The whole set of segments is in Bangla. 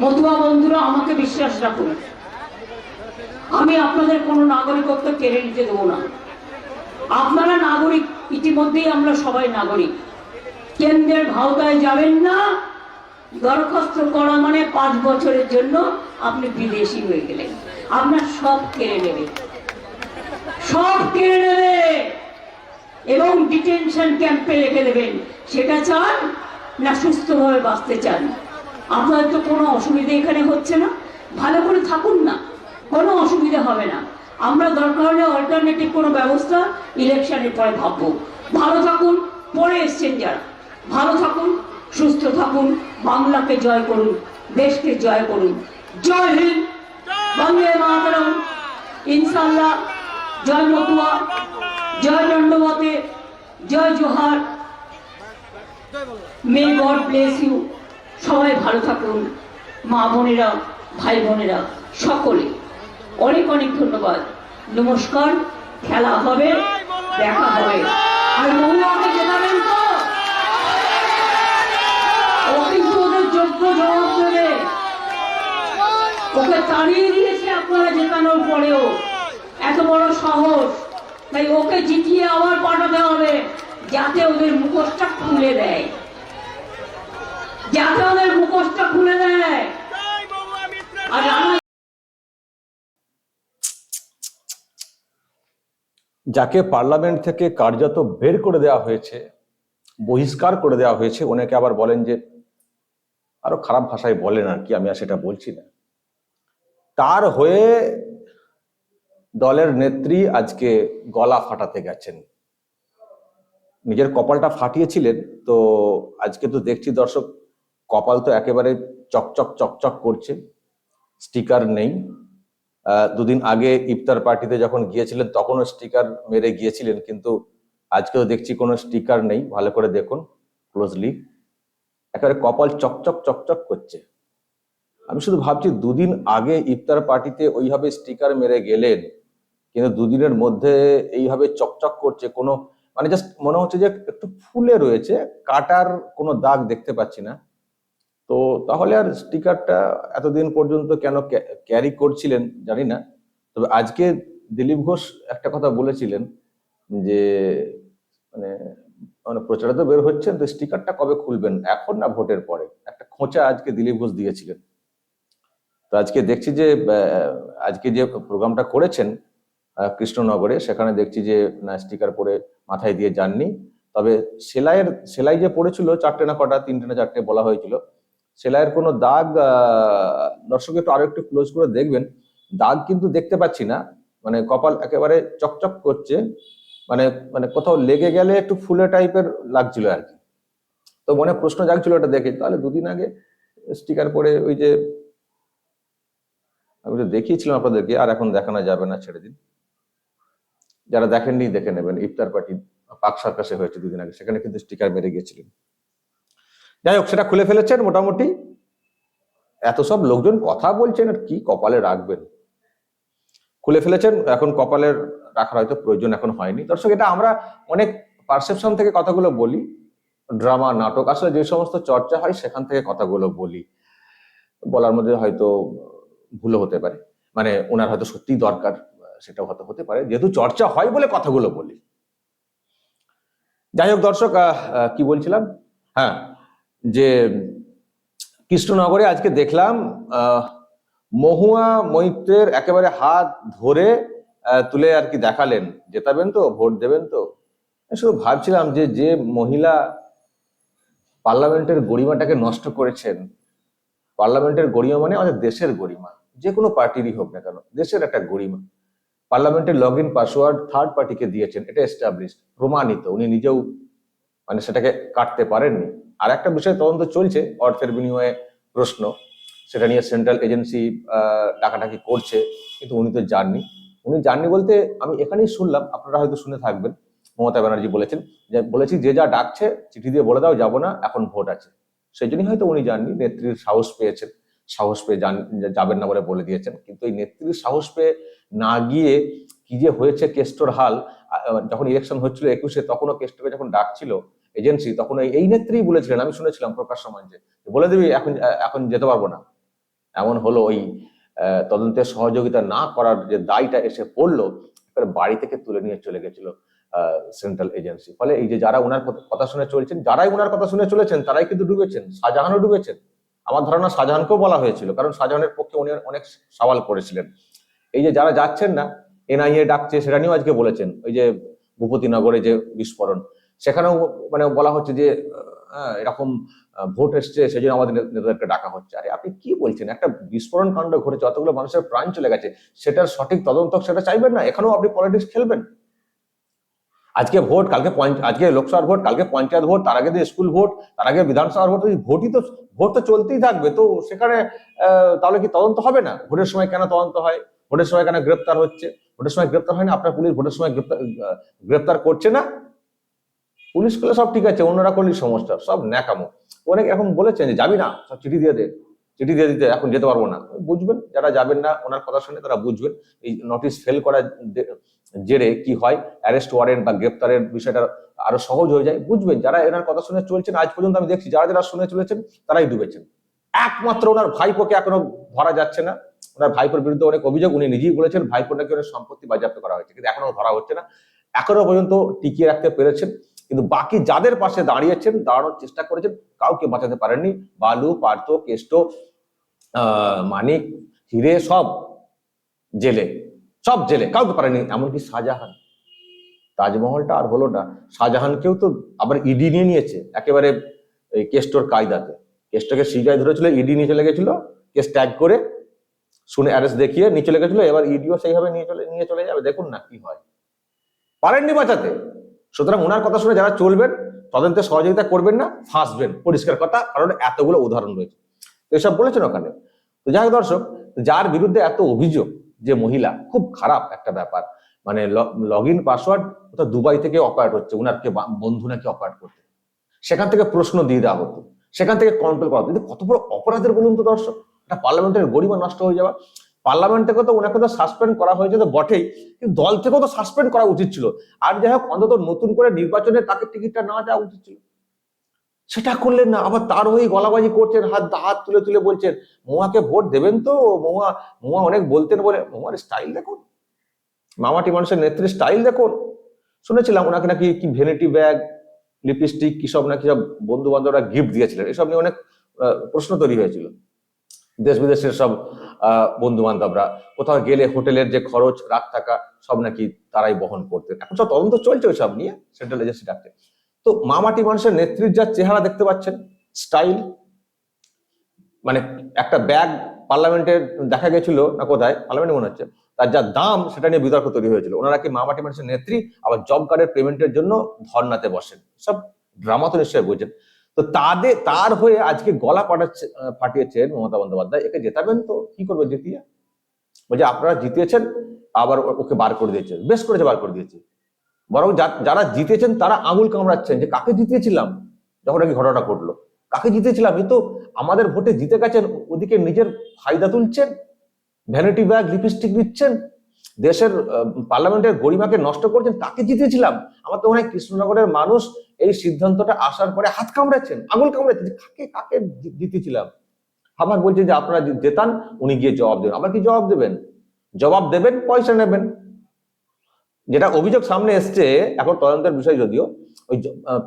মতুয়া বন্ধুরা, আমাকে বিশ্বাস রাখুন। আমি আপনাদের কোনো নাগরিকত্ব কেড়ে নিতে দেবো না। আপনারা নাগরিক, ইতিমধ্যেই আমরা সবাই নাগরিক। কেন্দ্রের ভাওতায় যাবেন না। দরখাস্ত করা মানে পাঁচ বছরের জন্য আপনি বিদেশি হয়ে গেলেন। আপনার সব কেড়ে নেবে। সব কেড়ে নেবে। এবং ডিটেনশন ক্যাম্পে রেখে দেবেন। সেটা চান না সুস্থভাবে বাঁচতে চান। আপনার তো কোনো অসুবিধা এখানে হচ্ছে না। ভালো করে থাকুন না। কোনো অসুবিধা হবে না। আমরা দরকার হলে অল্টারনেটিভ কোনো ব্যবস্থা ইলেকশনের পরে ভাববো। ভালো থাকুন, পরে এসছেন যারা। ভালো থাকুন, সুস্থ থাকুন, বাংলাকে জয় করুন, দেশকে জয় করুন। জয় হিন্দ। বন্দে মাতরম। ইনশাল্লাহ জয় মতুয়া, জয় দণ্ডবতে, জয় জোহার। মে গড ব্লেস ইউ সবাই ভালো থাকুন, মা বোনেরা, ভাই বোনেরা, সকলে। অনেক অনেক ধন্যবাদ। নমস্কার, খেলা হবে, দেখা হবে। আর মহুয়াকে জেতাবেন তো? ও কিন্তু ওদের যোগ্য জবাব দেবে। ওকে তাড়িয়ে দিয়েছে আপনারা জেতানোর পরেও। এত বড় সাহস। তাই ওকে জিতিয়ে আবার পাঠাতে হবে, যাতে ওদের মুখোশটা খুলে দেয়। যাতে ওদের মুখোশটা খুলে দেয়। আর যাকে পার্লামেন্ট থেকে কার্যত বের করে দেওয়া হয়েছে বহিষ্কার করে দেওয়া হয়েছে অনেকে আবার বলেন যে আরও খারাপ ভাষায় বলেন আর কি আমি আর সেটা বলছি না। তার হয়ে দলের নেত্রী আজকে গলা ফাটাতে গেছেন। নিজের কপালটা ফাটিয়েছিলেন তো আজকে তো দেখছি দর্শক কপাল তো একেবারে চকচক চকচক করছে স্টিকার নেই। দুদিন আগে ইফতার পার্টিতে যখন গিয়েছিলেন, তখনও স্টিকার মেরে গিয়েছিলেন, কিন্তু আজকেও দেখছি কোনো স্টিকার নেই। ভালো করে দেখুন ক্লোজলি একেবারে কপাল চকচক চকচক করছে। আমি শুধু ভাবছি, দুদিন আগে ইফতার পার্টিতে ওইভাবে স্টিকার মেরে গেলেন, কিন্তু দুদিনের মধ্যে এইভাবে চকচক করছে, কোনো মানে জাস্ট মনে হচ্ছে যে একটু ফুলে রয়েছে, কাটার কোনো দাগ দেখতে পাচ্ছি না। তো তাহলে আর স্টিকারটা এতদিন পর্যন্ত কেন ক্যারি করছিলেন জানি না। তবে আজকে দিলীপ ঘোষ একটা কথা বলেছিলেন যে মানে মানে প্রচারে তো বের হচ্ছেন, তো স্টিকারটা কবে খুলবেন? এখন না ভোটের পরে? একটা খোঁচা আজকে দিলীপ ঘোষ দিয়েছিলেন। তো আজকে দেখছি যে আজকে যে প্রোগ্রামটা করেছেন কৃষ্ণনগরে, সেখানে দেখছি যে, না, স্টিকার পরে মাথায় দিয়ে যাননি। তবে সেলাইয়ের, সেলাই যে পড়েছিল, চারটে না কটা, তিনটে না চারটে বলা হয়েছিল সেলাইয়ের কোনো দাগ দর্শক একটু আরও একটু ক্লোজ করে দেখবেন। দাগ কিন্তু দেখতে পাচ্ছি না। মানে কপাল একেবারে চকচক করছে। মানে মানে কোথাও লেগে গেলে একটু ফুলে টাইপের লাগছিল আর কি। তো মনে প্রশ্ন জাগছিল এটা দেখে। তাহলে দুদিন আগে স্টিকার পরে ওই যে, আমি তো দেখিয়েছিলাম আপনাদেরকে, আর এখন দেখানো যাবে না ছেড়ে দিন। যারা দেখেননি দেখে নেবেন। ইফতার পার্টি পাক সার্কাসে হয়েছে দুদিন আগে। সেখানে কিন্তু স্টিকার মেরে গিয়েছিলেন। যাই হোক, সেটা খুলে ফেলেছেন মোটামুটি। এত সব লোকজন কথা বলছেন আর কি কপালে রাখবেন? খুলে ফেলেছেন, এখন কপালের রাখার হয়তো প্রয়োজন এখন হয়নি। দর্শক, এটা আমরা অনেক পারসেপশন থেকে কথাগুলো বলি ড্রামা নাটক, আসলে যে সমস্ত চর্চা হয় সেখান থেকে কথাগুলো বলি। বলার মধ্যে হয়তো ভুলও হতে পারে। মানে ওনার হয়তো সত্যিই দরকার, সেটাও হয়তো হতে পারে। যেহেতু চর্চা হয় বলে কথাগুলো বলি। যাই হোক দর্শক কি বলছিলাম? হ্যাঁ যে কৃষ্ণনগরে আজকে দেখলাম মহুয়া মৈত্রের একেবারে হাত ধরে তুলে আর কি দেখালেন। জেতাবেন তো, ভোট দেবেন তো? শুধু ভাবছিলাম যে যে মহিলা পার্লামেন্টের গরিমাটাকে নষ্ট করেছেন, পার্লামেন্টের গরিমা মানে আমাদের দেশের গরিমা। যে কোনো পার্টিরই হোক না কেন, দেশের একটা গরিমা। পার্লামেন্টের লগ ইন পাসওয়ার্ড থার্ড পার্টিকে দিয়েছেন, এটা এস্টাবলিশ প্রমাণিত। উনি নিজেও মানে সেটাকে কাটতে পারেননি। আর একটা বিষয় তদন্ত চলছে, অর্থের বিনিময়ে প্রশ্ন। সেটা নিয়ে সেন্ট্রাল এজেন্সি ডাকাডাকি করছে, কিন্তু উনি তো যাননি উনি যাননি বলতে আমি এখানেই শুনলাম, আপনারা হয়তো শুনে থাকবেন। মমতা ব্যানার্জি বলেছেন যে, বলেছি যে যা ডাকছে, চিঠি দিয়ে বলে দাও, যাব না, এখন ভোট আছে। সেই জন্যই হয়তো উনি যাননি নেত্রীর সাহস পেয়েছেন। সাহস পেয়ে যাবেন না বলে বলে দিয়েছেন। কিন্তু এই নেত্রীর সাহস পেয়ে না গিয়ে কি যে হয়েছে কেষ্টর হাল যখন ইলেকশন হচ্ছিল একুশে, তখনও কেষ্টকে যখন ডাকছিল এজেন্সি, তখন এই- নেত্রী বলেছিলেন, আমি শুনেছিলাম প্রকাশ সমাজে বলে দিবি, এখন এখন যেতে পারব না। এমন হলো ওই তদন্তের সহযোগিতা না করার যে দায়টা এসে পড়ল বাড়ি থেকে তুলে নিয়ে চলে গেছিল সেন্ট্রাল এজেন্সি। ফলে এই যে যারা ওনার কথা- কথা শুনে চলছেন, যারাই ওনার কথা শুনে চলেছেন, তারাই কিন্তু ডুবেছেন, শাহজাহানও ডুবেছেন। আমার ধারণা শাহজাহানকেও বলা হয়েছিল, কারণ শাহজাহানের পক্ষে উনি অনেক সওয়াল করেছিলেন। এই যে যারা যাচ্ছেন না, এনআইএ ডাকছে, সেটা নিয়েও আজকে বলেছেন, ওই যে ভূপতিনগরে যে বিস্ফোরণ সেখানেও মানে বলা হচ্ছে যে এরকম ভোট এসছে সেই জন্য আমাদের নেতাদেরকে ডাকা হচ্ছে। আরে আপনি কি বলছেন? একটা বিস্ফোরণ কাণ্ড ঘটেছে, অতগুলো মানুষের প্রাণ চলে গেছে, সেটার সঠিক তদন্ত সেটা চাইবেন না? এখানেও আপনি পলিটিক্স খেলবেন। আজকে ভোট, কালকে আজকে লোকসভার ভোট, কালকে পঞ্চায়েত ভোট, তার আগে স্কুল ভোট, তার আগে বিধানসভার ভোট ভোটই তো, ভোট তো চলতেই থাকবে। তো সেখানে তাহলে কি তদন্ত হবে না? ভোটের সময় কেন তদন্ত হয়? ভোটের সময় কেন গ্রেপ্তার হচ্ছে? ভোটের সময় গ্রেপ্তার হয় না? আপনার পুলিশ ভোটের সময় গ্রেপ্তার গ্রেপ্তার করছে না? পুলিশ করলে সব ঠিক আছে, অন্যরা করলে সমস্যা, সব ন্যাকামো। অনেক এখন বলেছেন যে, যাবি না, সব চিঠি দিয়ে দে, চিঠি দিয়ে দিতে এখন যেতে পারব না। বুঝবেন, যারা যাবেন না, ওনার কথা শুনে তারা বুঝবেন, এই নোটিশ ফেল করার জেরে কি হয় অ্যারেস্ট ওয়ারেন্ট বা গ্রেপ্তারের বিষয়টা আরও সহজ হয়ে যায়। বুঝবেন, যারা এনার কথা শুনে চলছেন, আজ পর্যন্ত আমি দেখছি, যারা যারা শুনে চলেছেন, তারাই ডুবেছেন। একমাত্র ওনার ভাইপোকে এখনও ধরা যাচ্ছে না। ওনার ভাইপোর বিরুদ্ধে অনেক অভিযোগ উনি নিজেই বলেছেন, ভাইপোর নাকি অনেক সম্পত্তি বাজেয়াপ্ত করা হয়েছে, কিন্তু এখনও ধরা হচ্ছে না। এখনও পর্যন্ত টিকিয়ে রাখতে পেরেছেন। কিন্তু বাকি যাদের পাশে দাঁড়িয়েছেন, দাঁড়ানোর চেষ্টা করেছেন, কাউকে বাঁচাতে পারেননি। বালু, পার্থ, কেষ্ট মানিক, হিরে, সব জেলে সব জেলে, কাউকে পারেনি এমনকি শাহজাহান। তাজমহলটা আর হলো না। শাহজাহানকেও তো আবার ইডি নিয়ে নিয়েছে, একেবারে এই কেষ্টর কায়দাতে। কেষ্টকে সিজায় ধরেছিল, ইডি নিয়ে চলে গেছিল, কেস ট্যাগ করে শুনে অ্যারেস্ট দেখিয়ে নিয়ে চলে গেছিল, এবার ইডিও সেইভাবে নিয়ে চলে নিয়ে চলে যাবে, দেখুন না কি হয়। পারেননি বাঁচাতে। সুতরাং ওনার কথা শুনে যারা চলবেন, তদন্তে সহযোগিতা করবেন না, ফাঁসবেন। পরিষ্কার কথা, কারণ এতগুলো উদাহরণ রয়েছে। তো এসব বলেছেন ওখানে। তো যাই হোক দর্শক, যার বিরুদ্ধে এত অভিযোগ যে মহিলা, খুব খারাপ একটা ব্যাপার। মানে লগ ইন পাসওয়ার্ড ওটা দুবাই থেকে অপারেট হচ্ছে উনারকে বা- বন্ধু নাকি অপারেট করতে সেখান থেকে প্রশ্ন দিয়ে দেওয়া হতো। সেখান থেকে কন্ট্রোল করা হতো। কিন্তু কত বড় অপরাধের বলুন তো দর্শক, এটা পার্লামেন্টের গরিমা নষ্ট হয়ে যাওয়া। পার্লামেন্ট থেকে তো ওনাকে তো সাসপেন্ড করা হয়েছে তো বটেই, কিন্তু দল থেকেও তো সাসপেন্ড করা উচিত ছিল। আর যাই হোক অন্তত নতুন করে নির্বাচনে তাকে টিকিটটা না দেওয়া উচিত ছিল। সেটা করলেন না, আবার তার হয়ে গলাবাজি করছেন, হাত হাত তুলে তুলে বলছেন, মহুয়াকে ভোট দেবেন তো, মহুয়া মহুয়া অনেক বলতেন বলে, মহুয়ার স্টাইল দেখুন। মামাটি মানুষের নেত্রীর স্টাইল দেখুন। শুনেছিলাম ওনাকে নাকি কি ভেনিটি ব্যাগ লিপস্টিক কি সব নাকি সব বন্ধু বান্ধবরা গিফট দিয়েছিলেন, এসব নিয়ে অনেক প্রশ্ন তৈরি হয়েছিল। দেশ বিদেশের সব বন্ধু বান্ধবরা কোথাও গেলে হোটেলের যে খরচ, রাত থাকা, সব নাকি তারাই বহন করতেন। এখন সব তদন্ত চলছে ওই সব নিয়ে, সেন্ট্রাল এজেন্সি ডাকতে তো মামাটি মানুষের নেত্রীর যা চেহারা দেখতে পাচ্ছেন, স্টাইল মানে একটা ব্যাগ পার্লামেন্টে দেখা গেছিল না কোথায়, পার্লামেন্টে মনে হচ্ছে, তার যা দাম সেটা নিয়ে বিতর্ক তৈরি হয়েছিল। ওনারা কি মামাটি মানুষের নেত্রী, আবার জব কার্ডের পেমেন্টের জন্য ধর্নাতে বসেন? সব ড্রামা তো নিশ্চয়ই বুঝছেন তো তাদের, তার হয়ে আজকে গলা পাঠাচ্ছে ফাটিয়েছেন মমতা বন্দ্যোপাধ্যায়। একে জেতাবেন তো, কি করবে জিতিয়ে? বলছে, আপনারা জিতিয়েছেন, আবার ওকে বার করে দিয়েছে। বেশ করেছে, বার করে দিয়েছে। বরং যারা জিতেছেন, তারা আঙুল কামড়াচ্ছেন যে, কাকে জিতিয়েছিলাম যখন নাকি ঘটনা ঘটলো? কাকে জিতেছিলাম? এ তো আমাদের ভোটে জিতে গেছেন, ওদিকে নিজের ফায়দা তুলছেন ভ্যানিটি ব্যাগ লিপস্টিক দিচ্ছেন দেশের পার্লামেন্টের গরিমাকে নষ্ট করছেন, তাকে জিতেছিলাম। আমার তো মনে হয় কৃষ্ণনগরের মানুষ এই সিদ্ধান্তটা আসার পরে হাত কামড়াচ্ছেন, আঙুল কামড়াচ্ছেন কাকে কাকে জিতেছিলাম? আবার বলছেন যে আপনারা জেতান, উনি গিয়ে জবাব দেবেন। আবার কি জবাব দেবেন? জবাব দেবেন, পয়সা নেবেন। যেটা অভিযোগ সামনে এসছে, এখন তদন্তের বিষয় যদিও, ওই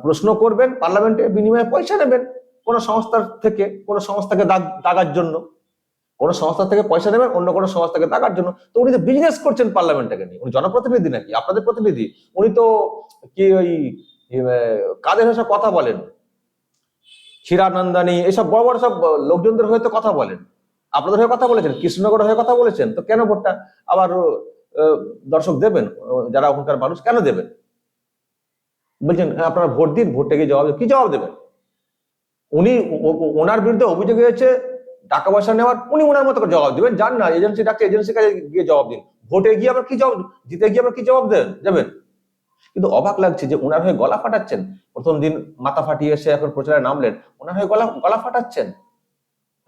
প্রশ্ন করবেন পার্লামেন্টে বিনিময়ে পয়সা নেবেন কোন সংস্থার থেকে, কোন সংস্থাকে দাগ, দাগার জন্য। কোন সংস্থা থেকে পয়সা নেবেন অন্য কোনো সংস্থাকে দাগার জন্য। তো উনি তো বিজনেস করছেন পার্লামেন্টটাকে নিয়ে। উনি জনপ্রতিনিধি নাকি? আপনাদের প্রতিনিধি? উনি তো কি ওই কাদের ভাষা কথা বলেন? ক্ষীরানন্দানী এইসব বড় বড় সব লোকজনদের হয়ে তো কথা বলেন। আপনাদের হয়ে কথা বলেছেন? কৃষ্ণনগর হয়ে কথা বলেছেন? তো কেন ভোটটা আবার দর্শক দেবেন? যারা ওখানকার মানুষ কেন দেবেন? বলছেন হ্যাঁ, আপনারা ভোট দিন ভোটে গিয়ে জবাব। কি জবাব দেবেন? উনি ওনার বিরুদ্ধে অভিযোগ হয়েছে টাকা পয়সা নেওয়ার উনি ওনার মতো জবাব দিবেন। যান না এজেন্সি ডাকছে এজেন্সির কাছে গিয়ে জবাব দিন। ভোটে গিয়ে আবার কি জবাব, জিতে গিয়ে আবার কি জবাব দেন, যাবেন। কিন্তু অবাক লাগছে যে ওনার হয়ে গলা ফাটাচ্ছেন। প্রথম দিন মাথা ফাটিয়ে এসে এখন প্রচারে নামলেন ওনার হয়ে গলা গলা ফাটাচ্ছেন।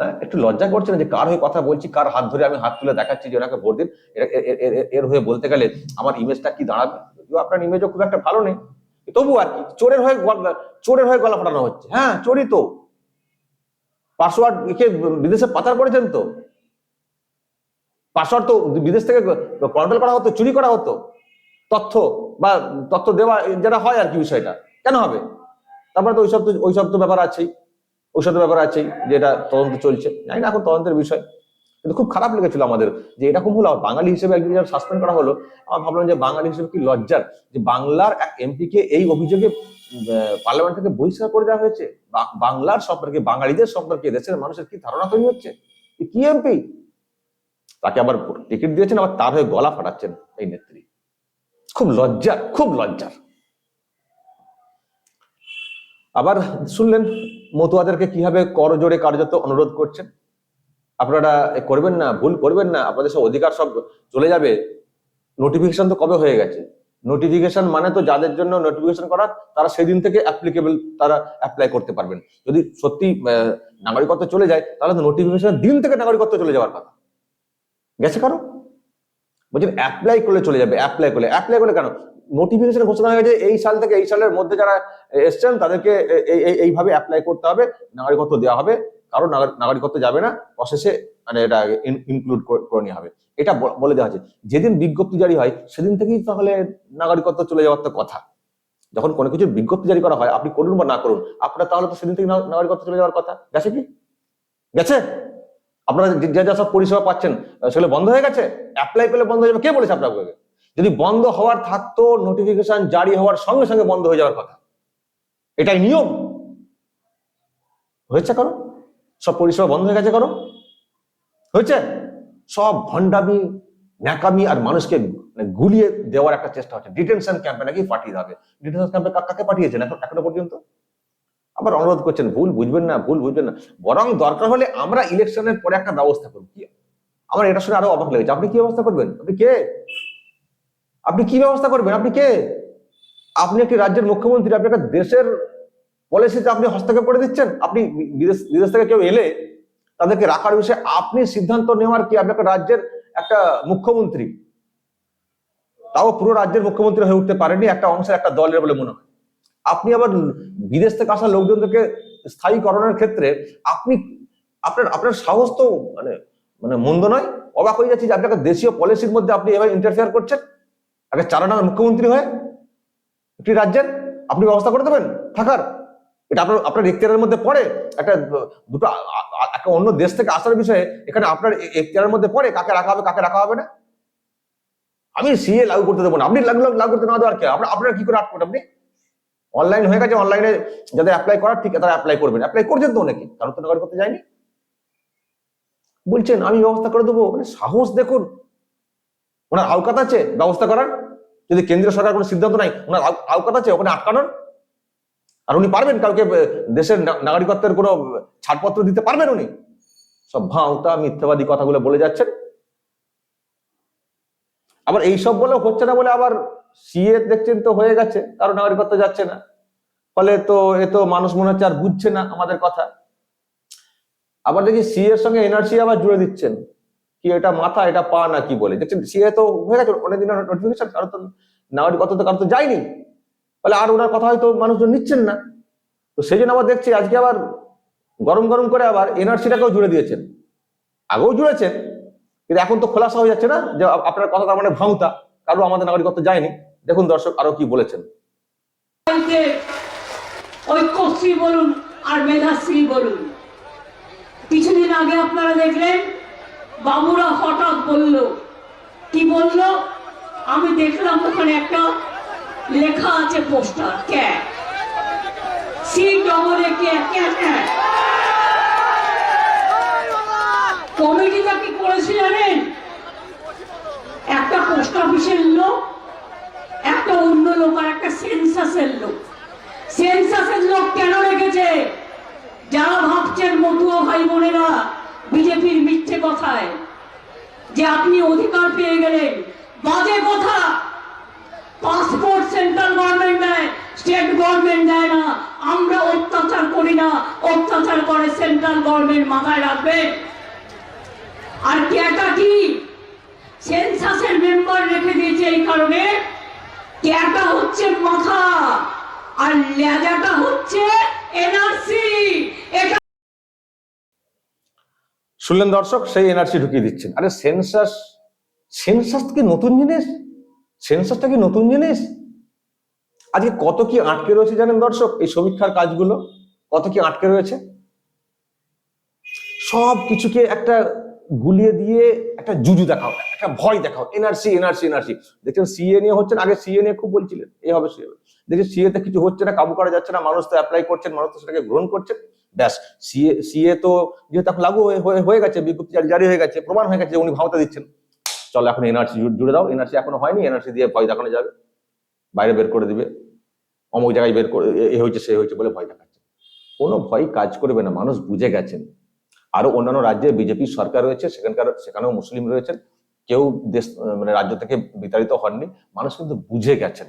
হ্যাঁ একটু লজ্জা করছেন যে কার হয়ে কথা বলছি, কার হাত ধরে আমি হাত তুলে দেখাচ্ছি যে ওনাকে ভোট দিন। এর- হয়ে বলতে গেলে আমার ইমেজটা কি দাঁড়াবে? আপনার ইমেজও খুব একটা ভালো নেই। তবু আর কি, চোরের হয়ে চোরের হয়ে গলা ফাটানো হচ্ছে। হ্যাঁ চোরই তো। পাসওয়ার্ড লিখে বিদেশে পাচার করেছেন তো? পাসওয়ার্ড তো বিদেশ থেকে কন্ট্রোল করা হতো, চুরি করা হতো। তথ্য বা তথ্য দেওয়া যেটা হয় আর কি বিষয়টা, কেন হবে? তারপরে তো ওইসব তো ওইসব তো ব্যাপার আছেই। ওইসব তো ব্যাপার আছেই যেটা তদন্ত চলছে। জানি না এখন তদন্তের বিষয়। কিন্তু খুব খারাপ লেগেছিল আমাদের যে এরকম হলো বাঙালি হিসেবে একজন সাসপেন্ড করা হলো, আমার ভাবলাম যে বাঙালি হিসেবে কি লজ্জার যে বাংলার এক এমপিকে এই অভিযোগে পার্লামেন্ট থেকে বহিষ্কার করে দেওয়া হয়েছে? বাংলার সম্পর্কে বাঙালিদের সম্পর্কে দেশের মানুষের কি ধারণা তৈরি হচ্ছে? কি এমপি তাকে আবার টিকিট দিয়েছেন, আবার তার হয়ে গলা ফাটাচ্ছেন এই নেত্রী। খুব লজ্জার খুব লজ্জার। আবার শুনলেন মতুয়াদেরকে কীভাবে করজোড়ে কার্যত অনুরোধ করছেন? আপনারা করবেন না, ভুল করবেন না, আপনাদের সব অধিকার সব চলে যাবে। নোটিফিকেশন তো কবে হয়ে গেছে? নোটিফিকেশন মানে তো যাদের জন্য নোটিফিকেশন করা, তারা সেদিন থেকে অ্যাপ্লিকেবল তারা অ্যাপ্লাই করতে পারবেন। যদি সত্যি নাগরিকত্ব চলে যায়, তাহলে তো নোটিফিকেশন দিন থেকে নাগরিকত্ব চলে যাওয়ার কথা। গেছে কারও? বলছেন অ্যাপ্লাই করলে চলে যাবে অ্যাপ্লাই করলে। অ্যাপ্লাই করলে কেন? নোটিফিকেশন ঘোষণা হয়ে গেছে এই সাল থেকে এই সালের মধ্যে যারা এসছেন, তাদেরকে এইভাবে অ্যাপ্লাই করতে হবে, নাগরিকত্ব দেওয়া হবে। কারও নাগর- নাগরিকত্ব যাবে না প্রসেসে মানে এটা ইনক্লুড করে নেওয়া হবে। এটা বলে দেওয়া আছে যেদিন বিজ্ঞপ্তি জারি হয়, সেদিন থেকেই তাহলে নাগরিকত্ব চলে যাওয়ার তো কথা। যখন কোনো কিছু বিজ্ঞপ্তি জারি করা হয়, আপনি করুন বা না করুন, আপনার তাহলে তো সেদিন থেকে নাগরিকত্ব চলে যাওয়ার কথা। গেছে কি? গেছে? আপনারা যে- যে সব পরিষেবা পাচ্ছেন সেগুলো বন্ধ হয়ে গেছে? অ্যাপ্লাই করলে বন্ধ হয়ে যাবে? কে বলেছে আপনাকে? যদি বন্ধ হওয়ার থাকতো নোটিফিকেশন জারি হওয়ার সঙ্গে সঙ্গে বন্ধ হয়ে যাওয়ার কথা। এটাই নিয়ম। হয়েছে কারও সব পরিষেবা বন্ধ হয়ে গেছে করো। হয়েছে? সব ভণ্ডামি, ন্যাকামি আর মানুষকে মানে গুলিয়ে দেওয়ার একটা চেষ্টা হচ্ছে। ডিটেনশন ক্যাম্পে নাকি পাঠিয়ে দেবে ডিটেনশন ক্যাম্পে কাকে পাঠিয়েছেন এখন এখনও পর্যন্ত? আবার অনুরোধ করছেন, ভুল বুঝবেন না, ভুল বুঝবেন না। বরং দরকার হলে আমরা ইলেকশনের পরে একটা ব্যবস্থা করব। কি? আমার এটা শুনে আরও অবাক লেগেছে। আপনি কি ব্যবস্থা করবেন? আপনি কে? আপনি কি ব্যবস্থা করবেন? আপনি কে? আপনি একটি রাজ্যের মুখ্যমন্ত্রী, আপনি একটা দেশের পলিসিতে আপনি হস্তক্ষেপ করে দিচ্ছেন, আপনি বিদেশ বিদেশ থেকে কেউ এলে তাদেরকে রাখার বিষয়ে আপনি সিদ্ধান্ত নেওয়ার কি আপনাকে রাজ্যের একটা মুখ্যমন্ত্রী? তাও পুরো রাজ্যের মুখ্যমন্ত্রী হয়ে উঠতে পারেনি, একটা অংশের একটা দলের বলে মনে হয়। আপনি আবার বিদেশ থেকে আসা লোকজনদেরকে স্থায়ীকরণের ক্ষেত্রে আপনি, আপনার আপনার সাহস তো মানে মানে মন্দ নয়। অবাক হয়ে যাচ্ছি যে আপনাকে দেশীয় পলিসির মধ্যে আপনি এভাবে ইন্টারফেয়ার করছেন। আগে চারানার মুখ্যমন্ত্রী হয়ে, একটি রাজ্যের, আপনি ব্যবস্থা করে দেবেন, থাকার। এটা আপনার আপনার এখতিয়ারের মধ্যে পড়ে? একটা, দুটো, একটা অন্য দেশ থেকে আসার বিষয়ে এখানে আপনার এখতিয়ারের মধ্যে পড়ে? কাকে রাখা হবে, কাকে রাখা হবে না? আমি সিএ লাগু করতে দেবো না। আপনি লাগু লাগু করতে না দেওয়ার কে আপনার আপনারা কি করে আটকবেন আপনি? অনলাইন হয়ে গেছে অনলাইনে যাদের অ্যাপ্লাই করার, ঠিক, তারা অ্যাপ্লাই করবেন। অ্যাপ্লাই করছেন তো অনেকে, কারণ তো নাগরিক করতে যায়নি। বলছেন, আমি ব্যবস্থা করে দেবো। মানে সাহস দেখুন। ওনার আওকাত আছে ব্যবস্থা করার? যদি কেন্দ্রীয় সরকার কোনো সিদ্ধান্ত নাই ওনার আও- আওকাত আছে ওখানে আটকানোর? আর উনি পারবেন কাউকে দেশের নাগরিকত্বের কোনো ছাড়পত্র দিতে পারবেন উনি? সব ভাঁওতা, মিথ্যাবাদী কথাগুলো বলে যাচ্ছেন। আবার এইসব বলে হচ্ছে না বলে আবার সিএ দেখছেন তো হয়ে গেছে, কারও নাগরিকত্ব যাচ্ছে না। ফলে তো, এ তো মানুষ মনে হচ্ছে আর বুঝছে না আমাদের কথা। আবার দেখি সিএ এর সঙ্গে এনআরসি আবার জুড়ে দিচ্ছেন। কি এটা মাথা, এটা পা না কি বলে? দেখছেন, সিএ তো হয়ে গেছে, অনেকদিন নোটিফিকেশন কারও তো নাগরিকত্ব তো, কারও তো যায়নি। ফলে আর ওনার কথা হয়তো মানুষজন নিচ্ছেন না। তো সেই জন্য আবার দেখছি আজকে আবার গরম গরম করে আবার এনআরসিটাকেও জুড়ে দিয়েছেন। আগেও জুড়েছেন, কিন্তু এখন তো খোলাসা হয়ে যাচ্ছে না যে আপনার কথা তার মানে ভাঙতা, কারও আমাদের নাগরিকত্ব যায়নি। দেখুন দর্শক আরও কি বলেছেন। ঐক্যশ্রী বলুন আর মেধাশ্রী বলুন। কিছুদিন আগে আপনারা দেখলেন, বাবুরা হঠাৎ বলল, কি বলল? আমি দেখলাম ওখানে একটা লেখা আছে পোস্টার ক্যা সি ডবল কে? ক্যা ক্যা কমিটিটা কি করেছে জানেন? একটা পোস্ট অফিসের লোক, একটা অন্য লোক আর একটা সেন্সাসের লোক। সেন্সাসের লোক কেন রেখেছে? যারা ভাবছেন মতুয়া ভাই বোনেরা বিজেপির মিথ্যে কথায়, যে আপনি অধিকার পেয়ে গেলেন, বাজে কথা। পাসপোর্ট সেন্ট্রাল গভর্নমেন্ট দেয় স্টেট গভর্নমেন্ট দেয় না। আমরা অত্যাচার করি না, অত্যাচার করে সেন্ট্রাল গভর্নমেন্ট মাথায় রাখবেন আর ক্যাটা কি? সেন্সাসের মেম্বার রেখে দিয়েছে এই কারণে। ক্যাটা হচ্ছে মাথা, আর লেজাটা হচ্ছে এনআরসি এটা শুনলেন দর্শক, সেই এনআরসি ঢুকিয়ে দিচ্ছেন। আরে সেন্সাস সেন্সাস কি নতুন জিনিস? সেন্সাসটা কি নতুন জিনিস? আজকে কত কি আটকে রয়েছে জানেন দর্শক? এই সমীক্ষার কাজগুলো কত কি আটকে রয়েছে? সব কিছুকে একটা গুলিয়ে দিয়ে একটা জুজু দেখাও, একটা ভয় দেখাও। এনআরসি এনআরসি এনআরসি দেখছেন সিএ নিয়ে হচ্ছেন আগে সিএ নিয়ে খুব বলছিলেন এই হবে, সে হবে। দেখছি সিএ তে কিছু হচ্ছে না, কাবু করা যাচ্ছে না, মানুষ তো অ্যাপ্লাই করছেন, মানুষ তো সেটাকে গ্রহণ করছেন। ব্যাস সিএ সিএ তো যেহেতু এখন লাগু হয়ে- গেছে, বিজ্ঞপ্তি জারি- হয়ে গেছে, প্রমাণ হয়ে গেছে উনি ভাওতা দিচ্ছেন। চলো এখন এনআরসি জুড়ে দাও। এনআরসি এখনও হয়নি এনআরসি দিয়ে ভয় দেখানো যাবে। বাইরে বের করে দিবে। অমুক জায়গায় বের করে এ- হয়েছে, সে হয়েছে বলে ভয় দেখাচ্ছে। কোনো ভয় কাজ করবে না, মানুষ বুঝে গেছেন। আরও অন্যান্য রাজ্যে বিজেপি সরকার রয়েছে, সেখানকার সেখানেও মুসলিম রয়েছেন। কেউ দেশ মানে রাজ্য থেকে বিতাড়িত হননি, মানুষ কিন্তু বুঝে গেছেন।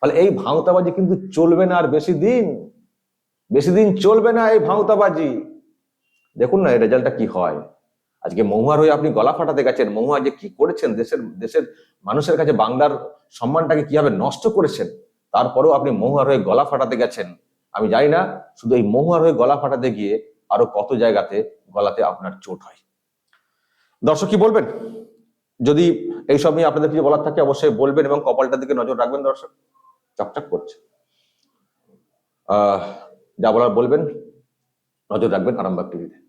ফলে এই ভাঁওতাবাজি কিন্তু চলবে না আর বেশি দিন। বেশি দিন চলবে না এই ভাঁওতাবাজি। দেখুন না, এই রেজাল্টটা কি হয়। আজকে মহুয়ার হয়ে আপনি গলা ফাটাতে গেছেন, মহুয়া যে কি করেছেন, দেশের দেশের মানুষের কাছে বাংলার সম্মানটাকে কীভাবে নষ্ট করেছেন, তারপরেও আপনি মহুয়ার হয়ে গলা ফাটাতে গেছেন। আমি জানি না, শুধু এই মহুয়ার হয়ে গলা ফাটাতে গিয়ে আরও কত জায়গাতে গলাতে আপনার চোট হয়। দর্শক কি বলবেন? যদি এইসব নিয়ে আপনাদের কিছু বলার থাকে অবশ্যই বলবেন এবং কপালটার দিকে নজর রাখবেন দর্শক। চকচক করছে। আহ, যা বলার বলবেন, নজর রাখবেন আরামবাগ টিভিতে।